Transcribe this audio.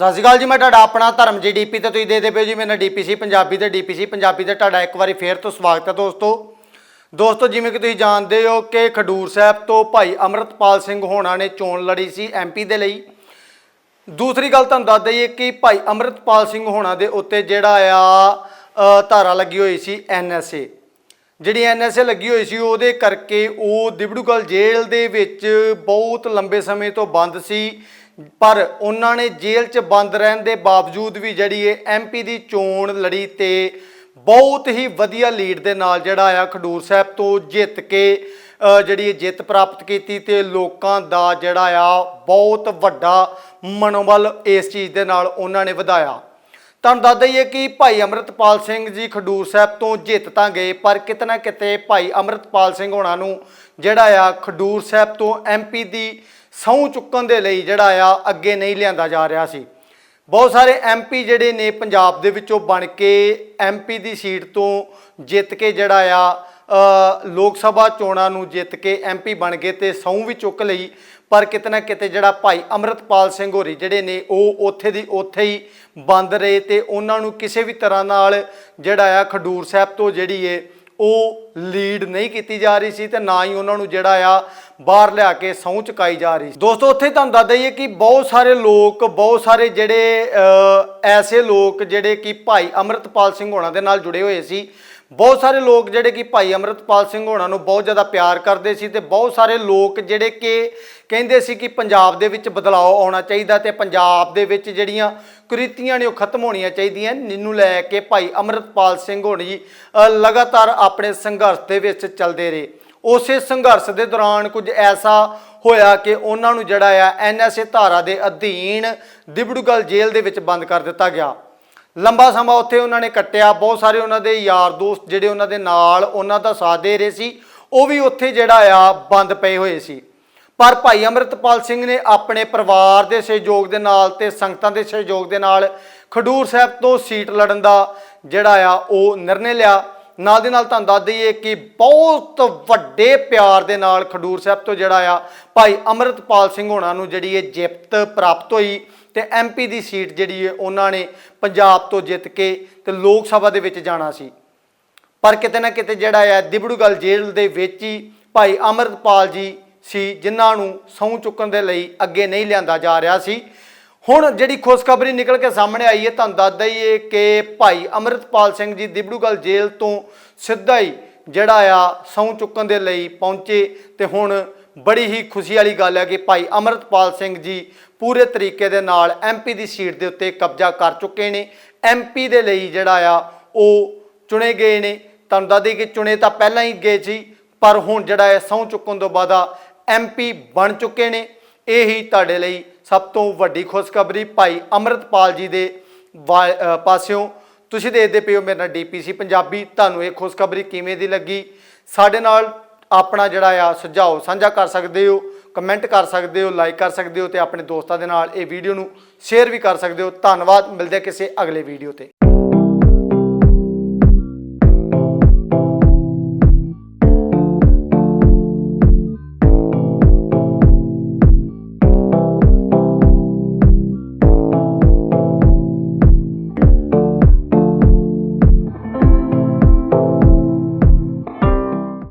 ਸਤਿ ਸ਼੍ਰੀ ਅਕਾਲ ਜੀ, ਮੈਂ ਤੁਹਾਡਾ ਆਪਣਾ ਧਰਮ ਜੀ ਡੀਪੀ ਤੇ ਤੁਸੀਂ ਦੇਖਦੇ ਪਏ ਜੀ, ਮੇਰਾ ਡੀਪੀਸੀ ਪੰਜਾਬੀ ਤੇ ਡੀਪੀਸੀ ਪੰਜਾਬੀ ਤੇ ਤੁਹਾਡਾ ਇੱਕ ਵਾਰੀ ਫੇਰ ਤੋਂ ਸਵਾਗਤ ਹੈ ਦੋਸਤੋ। ਦੋਸਤੋ, ਜਿਵੇਂ ਕਿ ਤੁਸੀਂ ਜਾਣਦੇ ਹੋ ਕਿ ਖਡੂਰ ਸਾਹਿਬ ਤੋਂ ਭਾਈ ਅਮਰਤਪਾਲ ਸਿੰਘ ਹੋਣਾ ਨੇ ਚੋਣ ਲੜੀ ਸੀ ਐਮਪੀ ਦੇ ਲਈ। ਦੂਸਰੀ ਗੱਲ ਤੁਹਾਨੂੰ ਦੱਸ ਦਈਏ ਕਿ ਭਾਈ ਅਮਰਤਪਾਲ ਸਿੰਘ ਹੋਣਾ ਦੇ ਉੱਤੇ ਜਿਹੜਾ ਆ ਧਾਰਾ ਲੱਗੀ ਹੋਈ ਸੀ ਐਨਐਸਏ ਜਿਹੜੀ ਐਨਐਸਏ ਲੱਗੀ ਹੋਈ ਸੀ, ਉਹਦੇ ਕਰਕੇ ਉਹ ਦਿਬੜੂਗਲ ਜੇਲ੍ਹ ਦੇ ਵਿੱਚ ਬਹੁਤ ਲੰਬੇ ਸਮੇਂ ਤੋਂ ਬੰਦ ਸੀ। ਪਰ ਉਹਨਾਂ ਨੇ ਜੇਲ੍ਹ 'ਚ ਬੰਦ ਰਹਿਣ ਦੇ ਬਾਵਜੂਦ ਵੀ ਜਿਹੜੀ ਇਹ ਐਮਪੀ ਦੀ ਚੋਣ ਲੜੀ ਤੇ ਬਹੁਤ ਹੀ ਵਧੀਆ ਲੀਡ ਦੇ ਨਾਲ ਜਿਹੜਾ ਆ ਖਡੂਰ ਸਾਹਿਬ ਤੋਂ ਜਿੱਤ ਕੇ ਜਿਹੜੀ ਇਹ ਜਿੱਤ ਪ੍ਰਾਪਤ ਕੀਤੀ ਤੇ ਲੋਕਾਂ ਦਾ ਜਿਹੜਾ ਆ ਬਹੁਤ ਵੱਡਾ ਮਨੋਬਲ ਇਸ ਚੀਜ਼ ਦੇ ਨਾਲ ਉਹਨਾਂ ਨੇ ਵਧਾਇਆ। ਤੁਹਾਨੂੰ ਦੱਸ ਦਈਏ ਕਿ ਭਾਈ ਅਮਰਤਪਾਲ ਸਿੰਘ ਜੀ ਖਡੂਰ ਸਾਹਿਬ ਤੋਂ ਜਿੱਤ ਤਾਂ ਗਏ, ਪਰ ਕਿਤੇ ਨਾ ਕਿਤੇ ਭਾਈ ਅਮਰਤਪਾਲ ਸਿੰਘ ਹੋਣਾ ਨੂੰ ਜਿਹੜਾ ਆ ਖਡੂਰ ਸਾਹਿਬ ਤੋਂ ਐਮਪੀ ਦੀ ਸਹੁੰ ਚੁੱਕਣ ਦੇ ਲਈ ਜਿਹੜਾ ਆ, ਅੱਗੇ ਨਹੀਂ ਲਿਆਂਦਾ ਜਾ ਰਿਹਾ ਸੀ। ਬਹੁਤ ਸਾਰੇ ਐਮਪੀ ਜਿਹੜੇ ਨੇ ਪੰਜਾਬ ਦੇ ਵਿੱਚੋਂ ਬਣ ਕੇ ਐਮਪੀ ਦੀ ਸੀਟ ਤੋਂ ਜਿੱਤ ਕੇ ਜਿਹੜਾ ਆ ਲੋਕ ਸਭਾ ਚੋਣਾਂ ਨੂੰ ਜਿੱਤ ਕੇ ਐਮਪੀ ਬਣ ਗਏ ਤੇ ਸਹੁੰ ਵੀ ਚੁੱਕ ਲਈ। ਪਰ ਕਿਤੇ ਨਾ ਕਿਤੇ ਜਿਹੜਾ ਭਾਈ ਅਮਰਤਪਾਲ ਸਿੰਘ ਹੋਰੀ ਜਿਹੜੇ ਨੇ, ਉਹ ਉੱਥੇ ਦੀ ਉੱਥੇ ਹੀ ਬੰਦ ਰਹੇ ਤੇ ਉਹਨਾਂ ਨੂੰ ਕਿਸੇ ਵੀ ਤਰ੍ਹਾਂ ਨਾਲ ਜਿਹੜਾ ਆ, ਖਡੂਰ ਸਾਹਿਬ ਤੋਂ ਜਿਹੜੀ ਏ ਉਹ ਲੀਡ ਨਹੀਂ ਕੀਤੀ ਜਾ ਰਹੀ ਸੀ ਤੇ ਨਾ ਹੀ ਉਹਨਾਂ ਨੂੰ ਜਿਹੜਾ ਆ ਬਾਹਰ ਲਿਆ ਕੇ ਸਹੁੰ ਚੁਕਾਈ ਜਾ ਰਹੀ ਸੀ। ਦੋਸਤੋ, ਉੱਥੇ ਤੁਹਾਨੂੰ ਦੱਸ ਦਈਏ ਕਿ ਬਹੁਤ ਸਾਰੇ ਲੋਕ, ਬਹੁਤ ਸਾਰੇ ਜਿਹੜੇ ਐਸੇ ਲੋਕ ਜਿਹੜੇ ਕਿ ਭਾਈ ਅਮਰਤਪਾਲ ਸਿੰਘ ਹੋਣਾ ਦੇ ਨਾਲ ਜੁੜੇ ਹੋਏ ਸੀ। ਬਹੁਤ ਸਾਰੇ ਲੋਕ ਜਿਹੜੇ ਕਿ ਭਾਈ ਅਮਰਤਪਾਲ ਸਿੰਘ ਹੋਣਾ ਨੂੰ ਬਹੁਤ ਜ਼ਿਆਦਾ ਪਿਆਰ ਕਰਦੇ ਸੀ ਤੇ ਬਹੁਤ ਸਾਰੇ ਲੋਕ ਜਿਹੜੇ ਕਿ ਕਹਿੰਦੇ ਸੀ ਕਿ ਪੰਜਾਬ ਦੇ ਵਿੱਚ ਬਦਲਾਅ ਆਉਣਾ ਚਾਹੀਦਾ ਤੇ ਪੰਜਾਬ ਦੇ ਵਿੱਚ ਜਿਹੜੀਆਂ ਕੁਰੀਤੀਆਂ ਨੇ ਉਹ ਖਤਮ ਹੋਣੀਆਂ ਚਾਹੀਦੀਆਂ ਨਿੰਨੂ ਲੈ ਕੇ ਭਾਈ ਅਮਰਤਪਾਲ ਸਿੰਘ ਹੋਣੀ ਅ, ਲਗਾਤਾਰ ਆਪਣੇ ਸੰਘਰਸ਼ ਦੇ ਵਿੱਚ ਚੱਲਦੇ ਰਹੇ। ਉਸੇ ਸੰਘਰਸ਼ ਦੇ ਦੌਰਾਨ ਕੁਝ ਐਸਾ ਹੋਇਆ ਕਿ ਉਹਨਾਂ ਨੂੰ ਜਿਹੜਾ ਆ ਐਨਐਸਏ ਧਾਰਾ ਦੇ ਅਧੀਨ ਦਿਬੜੂਗਲ ਜੇਲ੍ਹ ਦੇ ਵਿੱਚ ਬੰਦ ਕਰ ਦਿੱਤਾ ਗਿਆ। ਲੰਬਾ ਸਮਾਂ ਉੱਥੇ ਉਹਨਾਂ ਨੇ ਕੱਟਿਆ, ਬਹੁਤ ਸਾਰੇ ਉਹਨਾਂ ਦੇ ਯਾਰ ਦੋਸਤ ਜਿਹੜੇ ਉਹਨਾਂ ਦੇ ਨਾਲ ਉਹਨਾਂ ਦਾ ਸਾਥ ਦੇ ਰਹੇ ਸੀ, ਉਹ ਵੀ ਉੱਥੇ ਜਿਹੜਾ ਆ ਬੰਦ ਪਏ ਹੋਏ ਸੀ। ਪਰ ਭਾਈ ਅਮਰਤਪਾਲ ਸਿੰਘ ਨੇ ਆਪਣੇ ਪਰਿਵਾਰ ਦੇ ਸਹਿਯੋਗ ਦੇ ਨਾਲ ਤੇ ਸੰਗਤਾਂ ਦੇ ਸਹਿਯੋਗ ਦੇ ਨਾਲ ਖਡੂਰ ਸਾਹਿਬ ਤੋਂ ਸੀਟ ਲੜਨ ਦਾ ਜਿਹੜਾ ਆ ਉਹ ਨਿਰਣੇ ਲਿਆ। ਨਾਲ ਦੀ ਨਾਲ ਤੁਹਾਨੂੰ ਦੱਸ ਦਈਏ ਕਿ ਬਹੁਤ ਵੱਡੇ ਪਿਆਰ ਦੇ ਨਾਲ ਖਡੂਰ ਸਾਹਿਬ ਤੋਂ ਜਿਹੜਾ ਆ, ਭਾਈ ਅਮਰਤਪਾਲ ਸਿੰਘ ਹੋਣਾ ਨੂੰ ਜਿਹੜੀ ਇਹ ਜਿੱਤ ਪ੍ਰਾਪਤ ਹੋਈ ਤੇ ਐਮਪੀ ਦੀ ਸੀਟ ਜਿਹੜੀ ਹੈ ਉਹਨਾਂ ਨੇ ਪੰਜਾਬ ਤੋਂ ਜਿੱਤ ਕੇ ਤੇ ਲੋਕ ਸਭਾ ਦੇ ਵਿੱਚ ਜਾਣਾ ਸੀ। ਪਰ ਕਿਤੇ ਨਾ ਕਿਤੇ ਜਿਹੜਾ ਆ ਦਿਬੜੂਗਲ ਜੇਲ੍ਹ ਦੇ ਵਿੱਚ ਹੀ ਭਾਈ ਅਮਰਪਾਲ ਜੀ ਸੀ, ਜਿਨ੍ਹਾਂ ਨੂੰ ਸਹੁੰ ਚੁੱਕਣ ਦੇ ਲਈ ਅੱਗੇ ਨਹੀਂ ਲਿਆਂਦਾ ਜਾ ਰਿਹਾ ਸੀ। ਹੁਣ ਜਿਹੜੀ ਖੁਸ਼ਖਬਰੀ ਨਿਕਲ ਕੇ ਸਾਹਮਣੇ ਆਈ ਹੈ, ਤੁਹਾਨੂੰ ਦੱਸ ਦਈਏ ਕਿ ਭਾਈ ਅਮਰਤਪਾਲ ਸਿੰਘ ਜੀ ਦਿਬੜੂਗਲ ਜੇਲ੍ਹ ਤੋਂ ਸਿੱਧਾ ਹੀ ਜਿਹੜਾ ਆ ਸਹੁੰ ਚੁੱਕਣ ਦੇ ਲਈ ਪਹੁੰਚੇ ਤੇ ਹੁਣ ਬੜੀ ਹੀ ਖੁਸ਼ੀ ਵਾਲੀ ਗੱਲ ਹੈ ਕਿ ਭਾਈ ਅਮਰਤਪਾਲ ਸਿੰਘ ਜੀ ਪੂਰੇ ਤਰੀਕੇ ਦੇ ਨਾਲ ਐਮਪੀ ਦੀ ਸੀਟ ਦੇ ਉੱਤੇ ਕਬਜ਼ਾ ਕਰ ਚੁੱਕੇ ਨੇ। ਐਮਪੀ ਦੇ ਲਈ ਜਿਹੜਾ ਆ ਉਹ ਚੁਣੇ ਗਏ ਨੇ। ਤੁਹਾਨੂੰ ਦੱਸ ਦਈਏ ਕਿ ਚੁਣੇ ਤਾਂ ਪਹਿਲਾਂ ਹੀ ਗਏ ਸੀ, ਪਰ ਹੁਣ ਜਿਹੜਾ ਹੈ ਸਹੁੰ ਚੁੱਕਣ ਤੋਂ ਬਾਅਦ ਐਮਪੀ ਬਣ ਚੁੱਕੇ ਨੇ। ਇਹ ਹੀ ਤੁਹਾਡੇ ਲਈ ਸਭ ਤੋਂ ਵੱਡੀ ਖੁਸ਼ਖਬਰੀ ਭਾਈ ਅਮਰਤਪਾਲ ਜੀ ਦੇ ਵਾ- ਪਾਸਿਓਂ। ਤੁਸੀਂ ਦੇਖਦੇ ਪਏ ਹੋ ਮੇਰੇ ਨਾਲ ਡੀਪੀਸੀ ਪੰਜਾਬੀ। ਤੁਹਾਨੂੰ ਇਹ ਖੁਸ਼ਖਬਰੀ ਕਿਵੇਂ ਦੀ ਲੱਗੀ? ਸਾਡੇ ਨਾਲ ਆਪਣਾ ਜਿਹੜਾ ਆ ਸੁਝਾਅ ਸਾਂਝਾ ਕਰ ਸਕਦੇ ਹੋ, ਕਮੈਂਟ ਕਰ ਸਕਦੇ ਹੋ, ਲਾਈਕ ਕਰ ਸਕਦੇ ਹੋ ਤੇ ਆਪਣੇ ਦੋਸਤਾਂ ਦੇ ਨਾਲ ਇਹ ਵੀਡੀਓ ਨੂੰ ਸ਼ੇਅਰ ਵੀ ਕਰ ਸਕਦੇ ਹੋ। ਧੰਨਵਾਦ, ਮਿਲਦੇ ਕਿਸੇ ਅਗਲੇ ਵੀਡੀਓ ਤੇ।